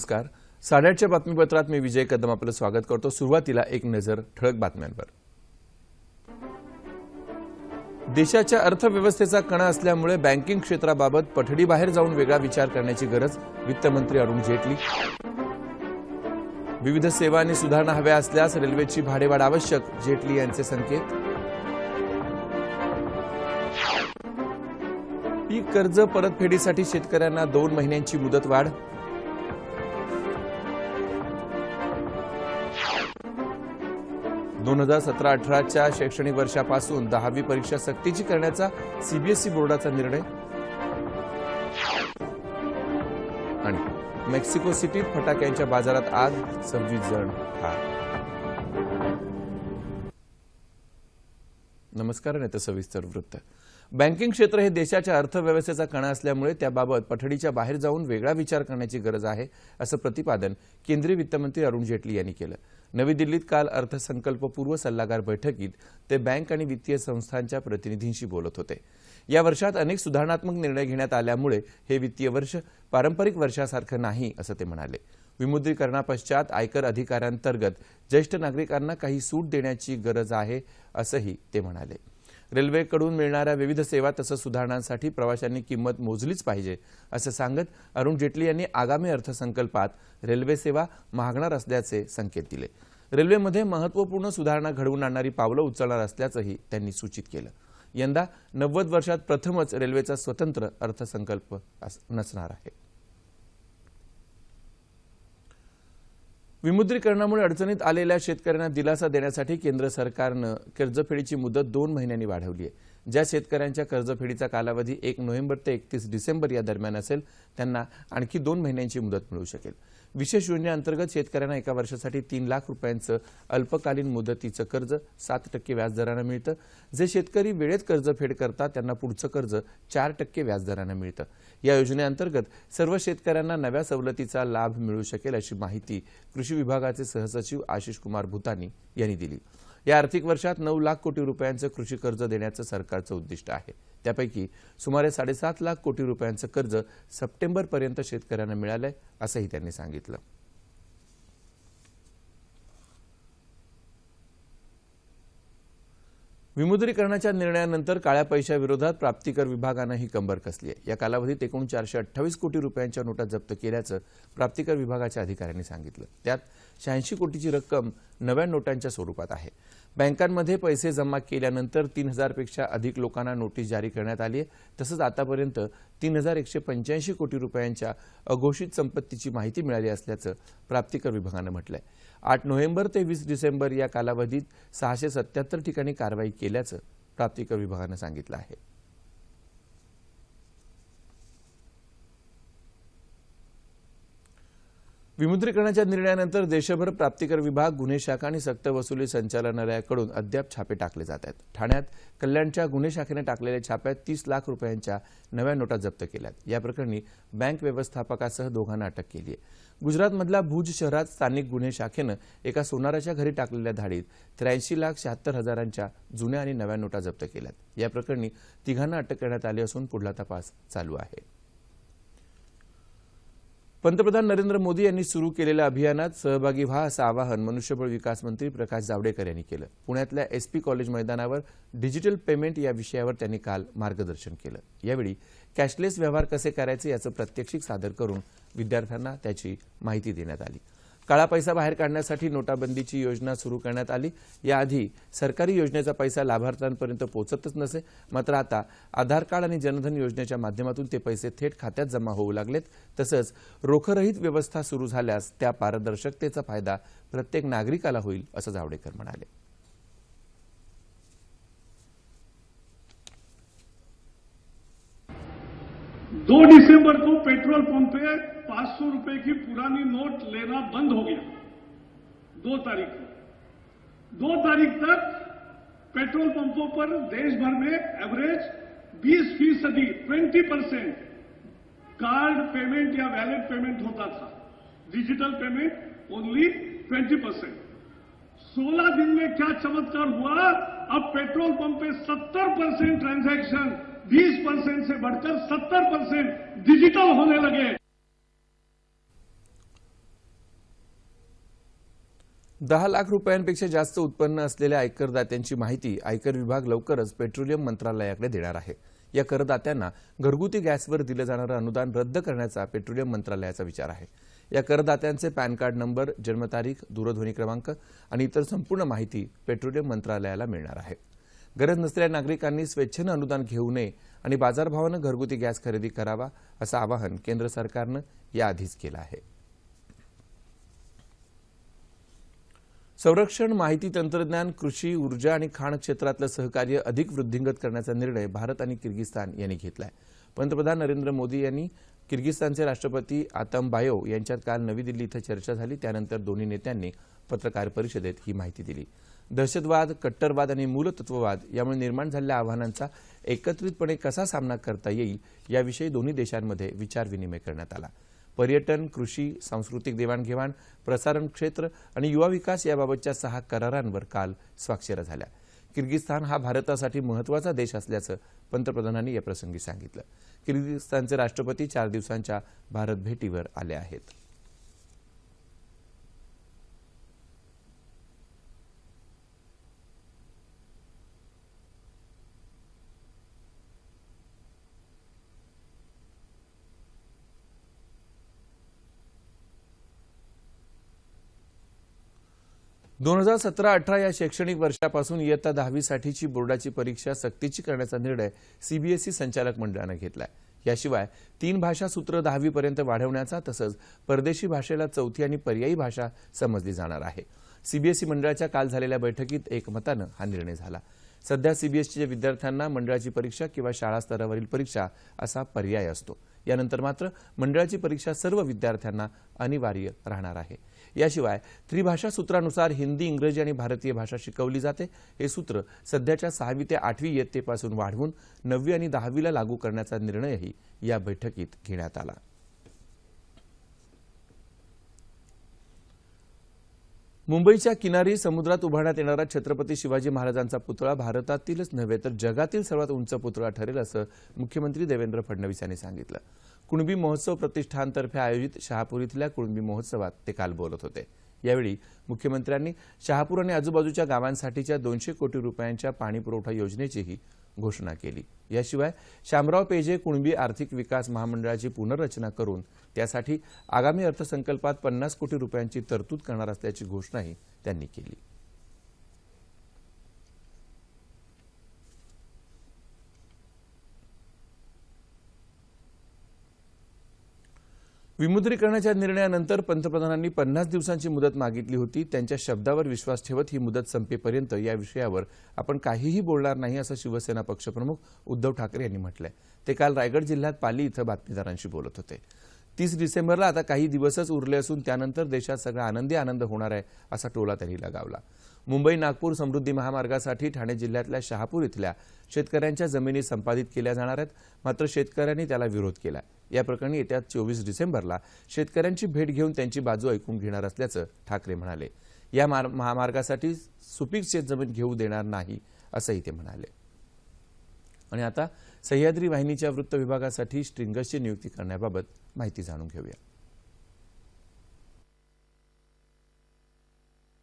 नमस्कार. साडेआठच्या बातमीपत्रात मी विजय कदम आपलं स्वागत करतो. सुरुवातीला एक नजर ठळक बातम्यांवर. देशाच्या अर्थव्यवस्थेचा कणा असल्यामुळे बँकिंग क्षेत्राबाबत पठडीबाहेर जाऊन वेगळा विचार करण्याची गरज वित्तमंत्री अरुण जेटली. विविध सेवा आणि सुधारणा हव्या असल्यास रेल्वेची भाडेवाढ आवश्यक जेटली यांचे संकेत. पीक कर्ज परतफेडीसाठी शेतकऱ्यांना दोन महिन्यांची मुदतवाढ. दोन हजार सतरा अठराच्या शैक्षणिक वर्षापासून दहावी परीक्षा सक्तीची करण्याचा सीबीएसई बोर्डाचा निर्णय. आणि मेक्सिको सिटीत फटाक्यांच्या बाजारात आग सव्वीस जण ठार. नमस्कार आणि सविस्तर वृत्त. बँकिंग क्षेत्र हे देशाच्या अर्थव्यवस्थेचा कणा असल्यामुळे त्याबाबत पठडीच्या बाहेर जाऊन वेगळा विचार करण्याची गरज आहे असं प्रतिपादन केंद्रीय वित्तमंत्री अरुण जेटली यांनी केलं. नवी दिल्लीत काल अर्थसंकल्पपूर्व सल्लागार बैठकीत ते बँक आणि वित्तीय संस्थांच्या प्रतिनिधींशी बोलत होते. या वर्षात अनेक सुधारणात्मक निर्णय घेण्यात आल्यामुळे हे वित्तीय वर्ष पारंपरिक वर्षासारखं नाही असं ते म्हणाले. विमुद्रीकरणापश्चात आयकर अधिकाऱ्यांतर्गत ज्येष्ठ नागरिकांना काही सूट देण्याची गरज आहे असंही ते म्हणाले. रेल्वेकडून मिळणाऱ्या विविध सेवा तसंच सुधारणांसाठी प्रवाशांनी किंमत मोजलीच पाहिजे असं सांगत अरुण जेटली यांनी आगामी अर्थसंकल्पात रेल्वे सेवा महागणार असल्याचे संकेत दिले. रेल्वेमध्ये महत्त्वपूर्ण सुधारणा घडवून आणणारी पावलं उचलणार असल्याचंही त्यांनी सूचित केलं. यंदा नव्वद वर्षात प्रथमच रेल्वेचा स्वतंत्र अर्थसंकल्प नसणार आहे. विमुद्रीकरणामुळे अडचणीत आलेल्या शेतकऱ्यांना दिलासा देण्यासाठी केंद्र सरकारनं कर्जफेडीची मुदत दोन महिन्यांनी वाढवली आहे. ज्या शेतकऱ्यांच्या कर्जफेडीचा कालावधी एक नोव्हेंबर ते एकतीस डिसेंबर या दरम्यान असेल त्यांना आणखी दोन महिन्यांची मुदत मिळू शकेल. विशेष योजनेअंतर्गत शेतकऱ्यांना एका वर्षासाठी तीन लाख रुपयांचं अल्पकालीन मुदतीचं कर्ज सात टक्के व्याजदरानं मिळतं. जे शेतकरी वेळेत कर्ज फेड करतात त्यांना पुढचं कर्ज चार टक्के व्याजदरानं मिळतं. या योजनेअंतर्गत सर्व शेतकऱ्यांना नव्या सवलतीचा लाभ मिळू शकेल अशी माहिती कृषी विभागाचे सहसचिव आशिष कुमार भूतानी यांनी दिली. या आर्थिक वर्षात नऊ लाख कोटी रुपयांचं कृषी कर्ज देण्याचं सरकारचं उद्दिष्ट आहे. त्यापैकी सुमारे साडेसात लाख कोटी रुपयांचं कर्ज सप्टेंबरपर्यंत शेतकऱ्यांना मिळालंय असंही त्यांनी सांगितलं. विमुद्रीकरणाच्या निर्णयानंतर काळ्या पैशाविरोधात प्राप्तिकर विभागानं ही कंबर कसली आहे या कालावधीत एकूण चारशे अठ्ठावीस कोटी रुपयांच्या नोटा जप्त केल्याचं प्राप्तिकर विभागाच्या अधिकाऱ्यांनी सांगितलं. त्यात शहाऐंशी कोटीची रक्कम नव्या नोटांच्या स्वरूपात आहे. बँकांमध्ये पैसे जमा केल्यानंतर तीन हजारपेक्षा अधिक लोकांना नोटीस जारी करण्यात आली आहे तसंच आतापर्यंत तीन हजार एकशे पंच्याऐंशी कोटी रुपयांच्या अघोषित संपत्तीची माहिती मिळाली असल्याचं प्राप्तिकर विभागानं म्हटलं आहे आठ नोव्हेंबर ते वीस डिसेंबर या कालावधीत सहाशे सत्याहत्तर ठिकाणी कारवाई केल्याचं प्राप्तिकर विभागानं सांगितलं आहे. विमुद्रीकरणाच्या निर्णयानंतर देशभर प्राप्तिकर विभाग गुन्हे शाखा आणि सक्तवसुली संचालनालयाकडून अद्याप छापे टाकले जात आहेत. ठाण्यात कल्याणच्या गुन्हे शाखेने टाकलेल्या छाप्यात तीस लाख रुपयांच्या नव्या नोटा जप्त केल्यात. या प्रकरणी बँक व्यवस्थापकासह दोघांना अटक केली आहे. गुजरातमधल्या भुज शहरात स्थानिक गुन्हे शाखेनं एका सोनाराच्या घरी टाकलेल्या धाडीत त्र्याऐंशी लाख शहात्तर हजारांच्या जुन्या आणि नव्या नोटा जप्त केल्यात. या प्रकरणी तिघांना अटक करण्यात आली असून पुढला तपास चालू आहे. पंतप्रधान नरेंद्र मोदी यांनी सुरू केलेल्या अभियानात सहभागी व्हा असं आवाहन मनुष्यबळ विकास मंत्री प्रकाश जावडेकर यांनी केलं. पुण्यातल्या एसपी कॉलेज मैदानावर डिजिटल पेमेंट या विषयावर त्यांनी काल मार्गदर्शन केलं. यावेळी कॅशलेस व्यवहार कसे करायचे याचं प्रात्यक्षिक सादर करून विद्यार्थ्यांना त्याची माहिती देण्यात आली. काळा पैसा बाहेर काढण्यासाठी नोटाबंदीची योजना सुरू करण्यात आली. याआधी सरकारी योजनेचा पैसा लाभार्थ्यांपर्यंत पोहोचतच नसे. मात्र आता आधार कार्ड आणि जनधन योजनेच्या माध्यमातून ते पैसे थेट खात्यात जमा होऊ लागलेत. तसंच रोखरहित व्यवस्था सुरू झाल्यास त्या पारदर्शकतेचा फायदा प्रत्येक नागरिकाला होईल असं जावडेकर म्हणाले. दो दिसंबर को पेट्रोल पंप पे पाँच सौ रुपए की पुरानी नोट लेना बंद हो गया। दो तारीख को। दो तारीख तक पेट्रोल पंपों पर देश भर में एवरेज 20 फ़ीसदी, ट्वेंटी परसेंट कार्ड पेमेंट या वैलेट पेमेंट होता था। Digital payment only 20 percent. सोलह दिन में क्या चमत्कार हुआ? अब पेट्रोल पंप पे 70 परसेंट ट्रांजैक्शन। बीस परसेंट से बढ़कर सत्तर परसेंट डिजिटल होने लगे। दहा लाख रुपयांपेक्षा जास्त उत्पन्न असलेल्या आयकरदात्यांची माहिती आयकर विभाग लवकरच पेट्रोलियम मंत्रालयाकडे देणार आहे. या करदात्यांना घरगुती गॅसवर दिलं जाणारं अनुदान रद्द करण्याचा पेट्रोलियम मंत्रालयाचा विचार आहे. या करदात्यांचे पॅन कार्ड नंबर जन्मतारीख दूरध्वनी क्रमांक आणि इतर संपूर्ण माहिती पेट्रोलियम मंत्रालयाला मिळणार आहे. गरज नसलेल्या नागरिकांनी स्वेच्छेनं अनुदान घेऊ नये आणि बाजारभावानं घरगुती गॅस खरेदी करावा असं आवाहन केंद्र सरकारनं याआधीच केलं आहे. संरक्षण माहिती तंत्रज्ञान कृषी ऊर्जा आणि खाण क्षेत्रातलं सहकार्य अधिक वृद्धिंगत करण्याचा निर्णय भारत आणि किर्गिस्तान यांनी घेतलाय. पंतप्रधान नरेंद्र मोदी यांनी किर्गिस्तानचे राष्ट्रपती आतम बायो यांच्यात काल नवी दिल्ली इथं चर्चा झाली. त्यानंतर दोन्ही नेत्यांनी पत्रकार परिषदेत ही माहिती दिली. दहशतवाद कट्टरवाद आणि मूलतत्ववाद यामुळे निर्माण झालेल्या आव्हानांचा एकत्रितपणे कसा सामना करता येईल याविषयी दोन्ही देशांमध्ये विचारविनिमय करण्यात आला. पर्यटन कृषी सांस्कृतिक देवाणघेवाण प्रसारण क्षेत्र आणि युवा विकास याबाबतच्या सहा करारांवर काल स्वाक्षऱ्या झाल्या. किर्गिस्तान हा भारतासाठी महत्त्वाचा देश असल्याचं पंतप्रधानांनी याप्रसंगी सांगितलं. किर्गिस्तानचे राष्ट्रपती चार दिवसांच्या भारत भेटीवर आले आहेत. दोन हजार सतरा अठरा या शैक्षणिक वर्षापासून इयत्ता दहावीसाठीची बोर्डाची परीक्षा सक्तीची करण्याचा निर्णय सीबीएसई संचालक मंडळानं घेतलाय. याशिवाय तीन भाषा सूत्र दहावीपर्यंत वाढवण्याचा तसंच परदेशी भाषेला चौथी आणि पर्यायी भाषा समजली जाणार आहे. सीबीएसई मंडळाच्या काल झालेल्या बैठकीत एकमतानं हा निर्णय झाला. सध्या सीबीएसईच्या विद्यार्थ्यांना मंडळाची परीक्षा किंवा शाळा स्तरावरील परीक्षा असा पर्याय असतो. यानंतर मात्र मंडळाची परीक्षा सर्व विद्यार्थ्यांना अनिवार्य राहणार आहे. याशिवाय त्रिभाषा सूत्रानुसार हिंदी इंग्रजी आणि भारतीय भाषा शिकवली जाते. हे सूत्र सध्याच्या सहावी ते आठवी इयत्तेपासून वाढवून नववी आणि दहावीला लागू करण्याचा निर्णयही या बैठकीत घेण्यात आला. मुंबईच्या किनारी समुद्रात उभारण्यात येणारा छत्रपती शिवाजी महाराजांचा पुतळा भारतातीलच नव्हे तर जगातील सर्वात उंच पुतळा ठरेल असं मुख्यमंत्री देवेंद्र फडणवीस यांनी सांगितलं. कुणबी महोत्सव प्रतिष्ठानतर्फे आयोजित शहापूर इथल्या कुणबी महोत्सवात ते काल बोलत होते. यावेळी मुख्यमंत्र्यांनी शहापूर आणि आजूबाजूच्या गावांसाठीच्या दोनशे कोटी रुपयांच्या पाणीपुरवठा योजनेचीही घोषणा केली. याशिवाय शामराव पेजे कुणबी आर्थिक विकास महामंडळाची पुनर्रचना करून त्यासाठी आगामी अर्थसंकल्पात पन्नास कोटी रुपयांची तरतूद करणार असल्याची घोषणाही त्यांनी केली. विमुद्रीकरणाच्या निर्णयानंतर पंतप्रधानांनी पन्नास दिवसांची मुदत मागितली होती. त्यांच्या शब्दावर विश्वास ठेवत ही मुदत संपेपर्यंत या विषयावर आपण काहीही बोलणार नाही असं शिवसेना पक्षप्रमुख उद्धव ठाकरे यांनी म्हटलंय. ते काल रायगड जिल्ह्यात पाली इथं बातमीदारांशी बोलत होते. तीस डिसेंबरला आता काही दिवसच उरले असून त्यानंतर देशात सगळा आनंदी आनंद होणार आहे असा टोला त्यांनी लगावला. मुंबई नागपूर समृद्धी महामार्गासाठी ठाणे जिल्ह्यातल्या शहापूर इथल्या शेतकऱ्यांच्या जमिनी संपादित केल्या जाणार आहेत. मात्र शेतकऱ्यांनी त्याला विरोध केला आहे या प्रकरणी येत्या चोवीस डिसेंबरला शेतकऱ्यांची भेट घेऊन त्यांची बाजू ऐकून घेणार असल्याचं ठाकरे म्हणाले. या महामार्गासाठी सुपीक शेतजमीन घेऊ देणार नाही असंही ते म्हणाले. आणि आता सह्याद्री वाहिनीच्या वृत्त विभागासाठी स्ट्रिंगर्सची नियुक्ती करण्याबाबत माहिती जाणून घेऊया.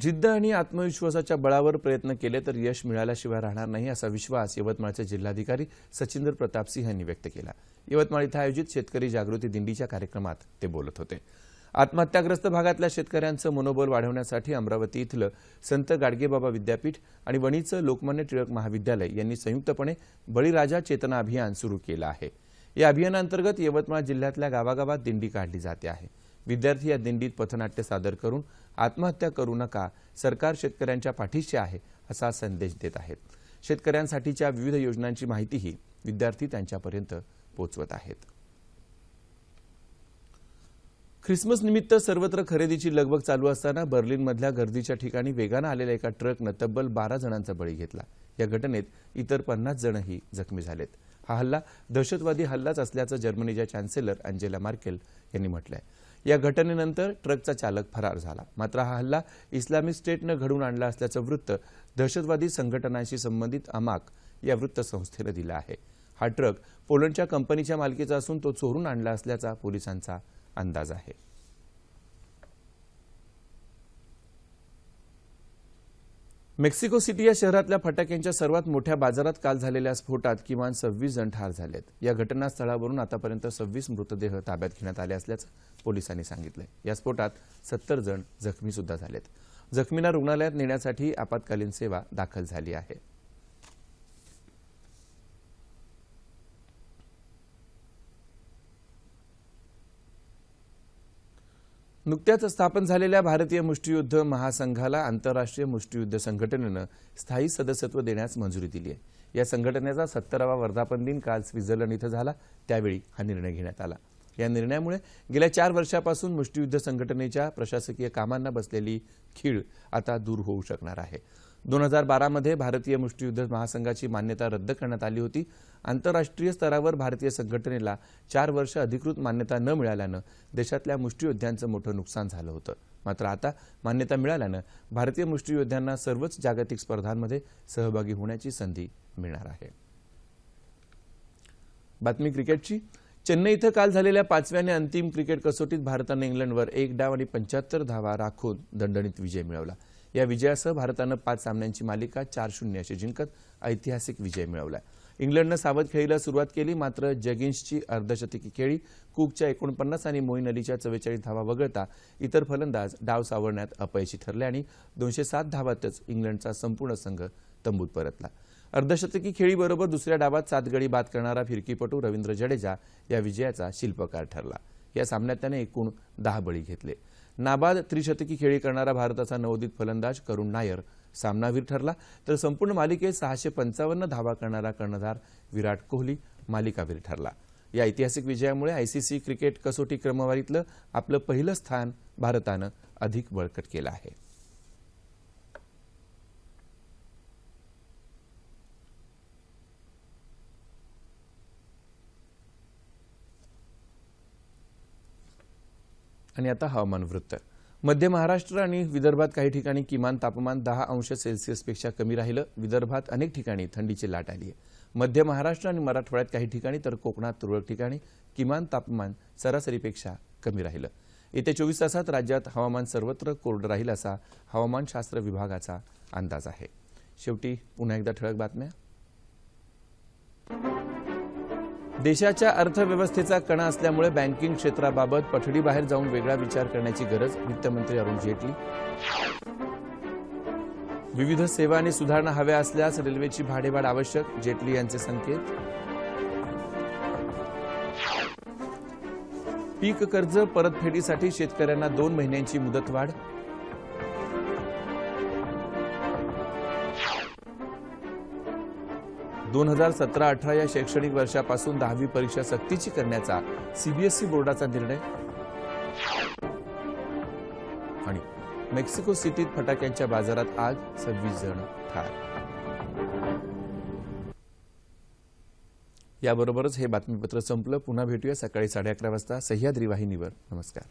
जिद्द आणि आत्मविश्वासाच्या बळावर प्रयत्न केले तर यश मिळाल्याशिवाय राहणार नाही असा विश्वास यवतमाळचे जिल्हाधिकारी सचिंद्र प्रतापसिंह यांनी व्यक्त केला. यवतमाळ इथं आयोजित शेतकरी जागृती दिंडीच्या कार्यक्रमात ते बोलत होते. आत्महत्याग्रस्त भागातल्या शेतकऱ्यांचं मनोबल वाढवण्यासाठी अमरावती इथलं संत गाडगेबाबा विद्यापीठ आणि वणीचं लोकमान्य टिळक महाविद्यालय यांनी संयुक्तपणे बळीराजा चेतना अभियान सुरू केलं आहे. या अभियानांतर्गत यवतमाळ जिल्ह्यातल्या गावागावात दिंडी काढली जाते आहे. विद्यार्थी या दिंडीत पथनाट्य सादर करून आत्महत्या करू नका सरकार शेतकऱ्यांच्या पाठीशी आहे असा संदेश देत आहेत. शेतकऱ्यांसाठीच्या विविध योजनांची माहितीही विद्यार्थी त्यांच्यापर्यंत पोहोचवत आहेत. ख्रिसमस निमित्त सर्वत्र खरेदीची लगबग चालू असताना बर्लिनमधल्या गर्दीच्या ठिकाणी वेगानं आलेल्या एका ट्रकनं तब्बल बारा जणांचा बळी घेतला. या घटनेत इतर पन्नास जणही जखमी झालेत. हा हल्ला दहशतवादी हल्लाच असल्याचं जर्मनीच्या चॅन्सेलर अंजेला मार्केल यांनी म्हटलंय. या घटनेनंतर ट्रकचा चालक फरार झाला. मात्र हा हल्ला इस्लामिक स्टेटनं घडवून आणला असल्याचं वृत्त दहशतवादी संघटनांशी संबंधित अमाक या वृत्तसंस्थेनं दिलं आहे. हा ट्रक पोलंडच्या कंपनीच्या मालकीचा असून तो चोरून आणला असल्याचा पोलिसांचा अंदाज आहे. मेक्सिको सिटी या शहरातल्या फटाक्यांच्या सर्वात मोठ्या बाजारात काल झालेल्या स्फोटात किमान सव्वीस जण ठार झालेत. या घटनास्थळावरून आतापर्यंत सव्वीस मृतदेह ताब्यात घेण्यात आले असल्याचं पोलिसांनी सांगितलं या स्फोटात सत्तर जण जखमी सुद्धा झालेत. जखमींना रुग्णालयात नेण्यासाठी आपत्कालीन सेवा दाखल झाली आहे. नुकत्याच स्थापन झालेल्या भारतीय मुष्टियुद्ध महासंघाला आंतरराष्ट्रीय मुष्टियुद्ध संघटनेनं स्थायी सदस्यत्व देण्यास मंजुरी दिली आहे. या संघटनेचा सत्तरावा वर्धापन दिन काल स्वित्झर्लंड इथं झाला. त्यावेळी हा निर्णय घेण्यात आला. या निर्णयामुळे गेल्या चार वर्षापासून मुष्टियुद्ध संघटनेच्या प्रशासकीय कामांना बसलेली खीळ आता दूर होऊ शकणार आहे. दोन हजार बारामध्ये भारतीय मुष्टियुद्ध महासंघाची मान्यता रद्द करण्यात आली होती. आंतरराष्ट्रीय स्तरावर भारतीय संघटनेला चार वर्ष अधिकृत मान्यता न मिळाल्यानं देशातल्या मुष्टियोद्ध्यांचं मोठं नुकसान झालं होतं. मात्र आता मान्यता मिळाल्यानं भारतीय मुष्टियोद्ध्यांना सर्वच जागतिक स्पर्धांमध्ये सहभागी होण्याची संधी मिळणार आहे. बातमी क्रिकेटची. चेन्नई इथं काल झालेल्या पाचव्या आणि अंतिम क्रिकेट कसोटीत भारतानं इंग्लंडवर एक डाव आणि पंच्याहत्तर धावा राखून दणदणीत विजय मिळवला. या विजयासह भारतानं पाच सामन्यांची मालिका चार शून्य अशी जिंकत ऐतिहासिक विजय मिळवला इंग्लंडनं सावध खेळीला सुरुवात केली मात्र जगिन्सची अर्धशतकी खेळी कुकच्या एकोणपन्नास आणि मोईन अलीच्या चव्वेचाळीस धावा वगळता इतर फलंदाज डाव सावरण्यात अपयशी ठरले आणि दोनशे सात धावातच इंग्लंडचा संपूर्ण संघ तंबूत परतला. अर्धशतकी खेळीबरोबर दुसऱ्या डावात सात गडी बाद करणारा फिरकीपटू रवींद्र जडेजा या विजयाचा शिल्पकार ठरला. या सामन्यात त्याने एकूण दहा बळी घेतले. नाबाद त्रिशतकी खेळी करणारा भारताचा नवोदित फलंदाज करुण नायर सामनावीर ठरला. तर संपूर्ण मालिकेत सहाशे पंचावन्न धावा करणारा कर्णधार विराट कोहली मालिकावीर ठरला. या ऐतिहासिक विजयामुळे आयसीसी क्रिकेट कसोटी क्रमवारीतलं आपलं पहिलं स्थान भारतानं अधिक बळकट केलं आहे. आणि आता हवामान वृत्त. मध्य महाराष्ट्र आणि विदर्भात काही ठिकाणी किमान तापमान दहा अंश सेल्सिअसपेक्षा कमी राहिलं. विदर्भात अनेक ठिकाणी थंडीची लाट आली आहे. मध्य महाराष्ट्र आणि मराठवाड्यात काही ठिकाणी तर कोकणात तुरळक ठिकाणी किमान तापमान सरासरीपेक्षा कमी राहिलं. येत्या चोवीस तासात राज्यात हवामान सर्वत्र कोरडं राहील असा हवामानशास्त्र विभागाचा अंदाज आहे. शेवटी पुन्हा एकदा ठळक बातम्या. देशाच्या अर्थव्यवस्थेचा कणा असल्यामुळे बँकिंग क्षेत्राबाबत पठडीबाहेर जाऊन वेगळा विचार करण्याची गरज वित्तमंत्री अरुण जेटली. विविध सेवा आणि सुधारणा हव्या असल्यास रेल्वेची भाडेवाढ आवश्यक जेटली यांचे संकेत. पीक कर्ज परतफेडीसाठी शेतकऱ्यांना दोन महिन्यांची मुदतवाढ. दोन हजार सतरा अठरा या शैक्षणिक वर्षापासून दहावी परीक्षा सक्तीची करण्याचा सीबीएसई बोर्डाचा निर्णय. आणि मेक्सिको सिटीत फटाक्यांच्या बाजारात आज सव्वीस जण ठार. याबरोबरच हे बातमीपत्र संपलं. पुन्हा भेटूया सकाळी साडे अकरा वाजता सह्याद्री वाहिनीवर. नमस्कार.